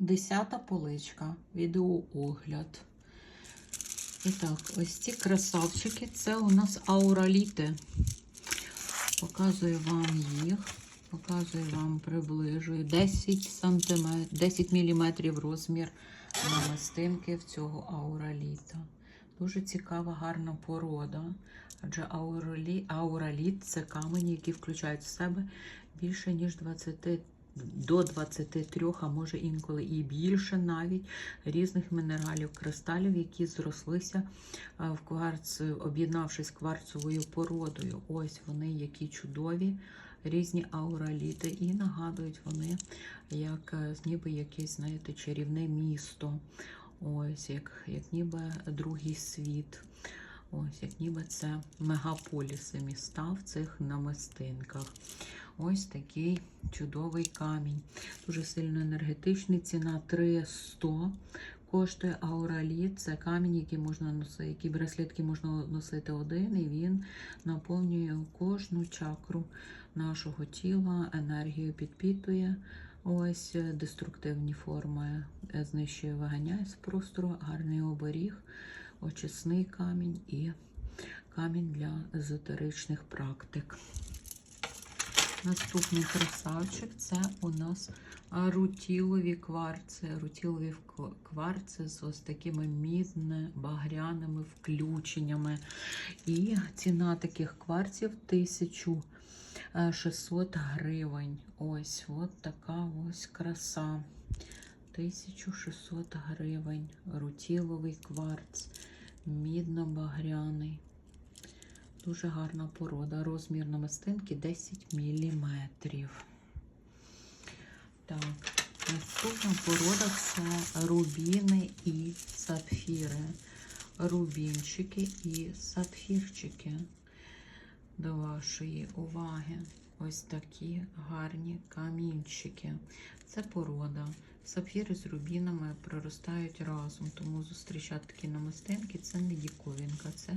Десята поличка. Відеоогляд. І так, ось ці красавчики. Це у нас аураліти. Показую вам їх. Показую вам приближую 10 см, 10 мм розмір намистинки в цього аураліта. Дуже цікава, гарна порода. Адже ауралі, аураліт це камені, які включають в себе більше, ніж 20 до 23, а може інколи і більше навіть різних мінералів, кристалів, які зрослися в кварц, об'єднавшись кварцовою породою. Ось вони які чудові, різні аураліти, і нагадують вони, як е, ніби якесь, знаєте, чарівне місто. Ось, як, як ніби другий світ. Ось, як ніби це мегаполіси міста в цих намистинках. Ось такий чудовий камінь. Дуже сильно енергетичний. Ціна 300 коштує аураліт. Це камінь, який можна носити, який браслетки можна носити один, і він наповнює кожну чакру нашого тіла, енергію підпитує. Ось е, деструктивні форми е, знищує, виганяє з простору, гарний оберіг, очисний камінь і камінь для езотеричних практик. Наступний красавчик це у нас рутілові кварци. Рутілові кварци з ось такими мідне-багряними включеннями. І ціна таких кварців 1600 гривень. Ось от така ось краса. 1600 гривень. Рутіловий кварц, мідно-багряний. Дуже гарна порода. Розмір намистинки 10 мм. Так, наступна порода це рубіни і сапфіри. Рубінчики і сапфірчики. До вашої уваги. Ось такі гарні камінчики. Це порода. Сапфіри з рубінами проростають разом, тому зустрічати такі намистинки це не діковинка, це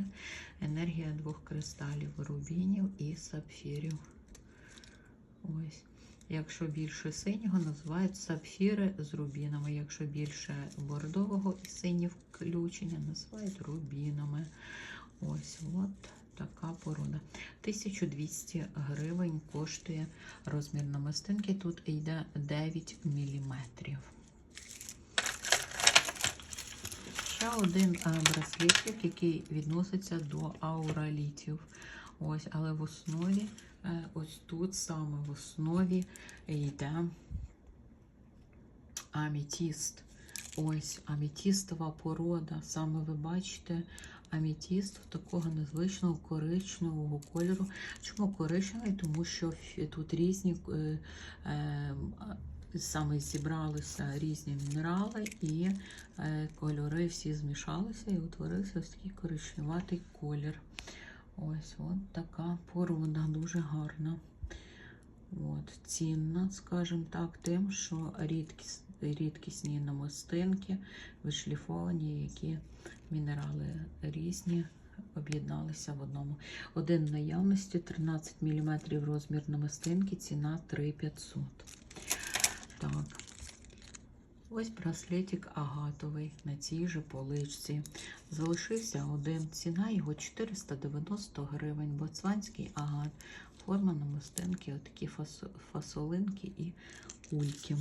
енергія двох кристалів рубінів і сапфірів. Ось. Якщо більше синього, називають сапфіри з рубінами. Якщо більше бордового і синє включення, називають рубінами. Ось от така порода. 1200 гривень коштує розмір намистинки. Тут йде 9 мм. Ще один е, браслетик, який відноситься до ауралітів. Ось, але в основі, е, ось тут саме в основі йде амітіст. Ось амітістова порода. Саме ви бачите амітіст такого незвичного коричневого кольору. Чому коричневий? Тому що тут різні е, е, саме зібралися різні мінерали, і е, кольори всі змішалися і утворився ось такий коричневатий колір. Ось от така порода, дуже гарна. От, цінна, скажімо так, тим, що рідкіс, рідкісні намистинки, вишліфовані, які мінерали різні об'єдналися в одному. Один наявності 13 мм розмір намистинки, ціна 3500. Так. Ось браслетик агатовий на цій же поличці. Залишився один. Ціна його 490 гривень. Боцванський агат. Форма намистинки, отакі фасолинки і кульки.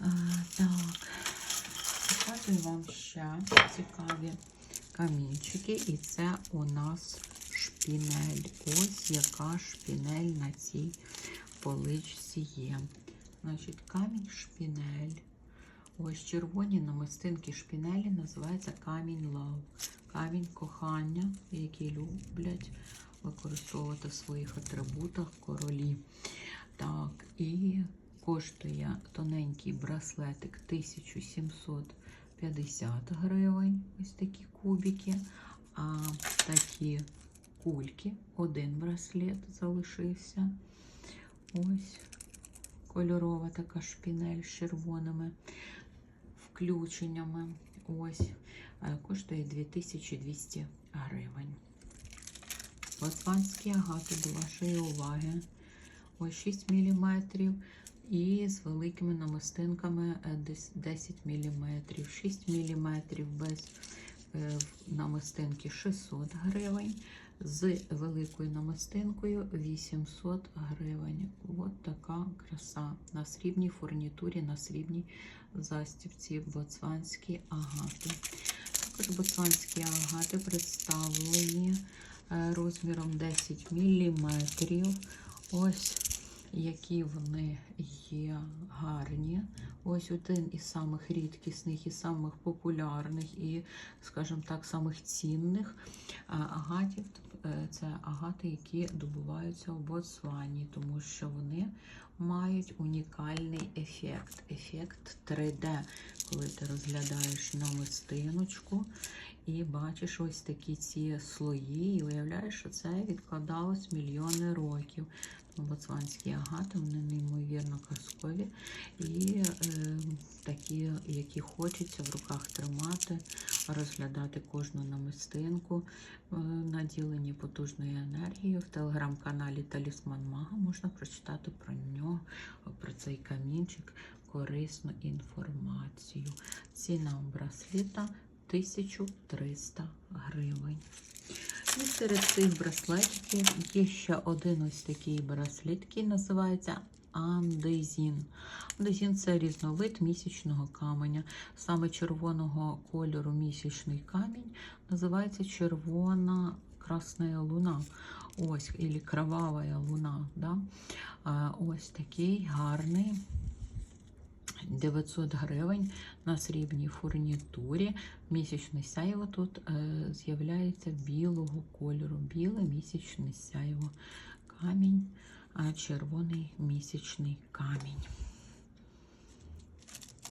А, так, показую вам ще цікаві камінчики. І це у нас шпінель. Ось яка шпінель на цій поличці є. Значить, камінь шпінель. Ось червоні намистинки шпінелі називається камінь лав. Камінь кохання, який люблять використовувати в своїх атрибутах королі. Так, і коштує тоненький браслетик 1750 гривень. Ось такі кубики. А такі кульки, один браслет залишився. Ось кольорова така шпінель з червоними включеннями. Ось е, коштує 2200 гривень. Латванські агати до вашої уваги. Ось 6 мм. І з великими намистинками е, 10 мм, 6 мм без е, намистинки 600 гривень. З великою намистинкою 800 гривень. От така краса. На срібній фурнітурі, на срібній застібці боцванські агати. Також боцванські агати представлені е, розміром 10 мм. Ось які вони є гарні. Ось один із самих рідкісних і самих популярних, і, скажімо так, самих цінних агатів. Е, Це агати, які добуваються у Ботсвані, тому що вони мають унікальний ефект. Ефект 3D, коли ти розглядаєш намистиночку і бачиш ось такі ці слої, і уявляєш, що це відкладалось мільйони років. Боцванські агати, вони неймовірно казкові і е, такі, які хочеться в руках тримати, розглядати кожну намистинку, е, наділені потужною енергією. В телеграм-каналі Талісман Мага можна прочитати про нього, про цей камінчик, корисну інформацію. Ціна брасліта 1300 гривень. І серед цих браслетів є ще один ось такий браслет, який називається Андезін. Андезін це різновид місячного каменя. Саме червоного кольору місячний камінь називається червона красна луна. Ось, або кровава луна. Да? Ось такий гарний. 900 гривень на срібній фурнітурі. Місячне сяйво тут е, з'являється білого кольору. Біле місячне сяйво. Камінь, а червоний місячний камінь.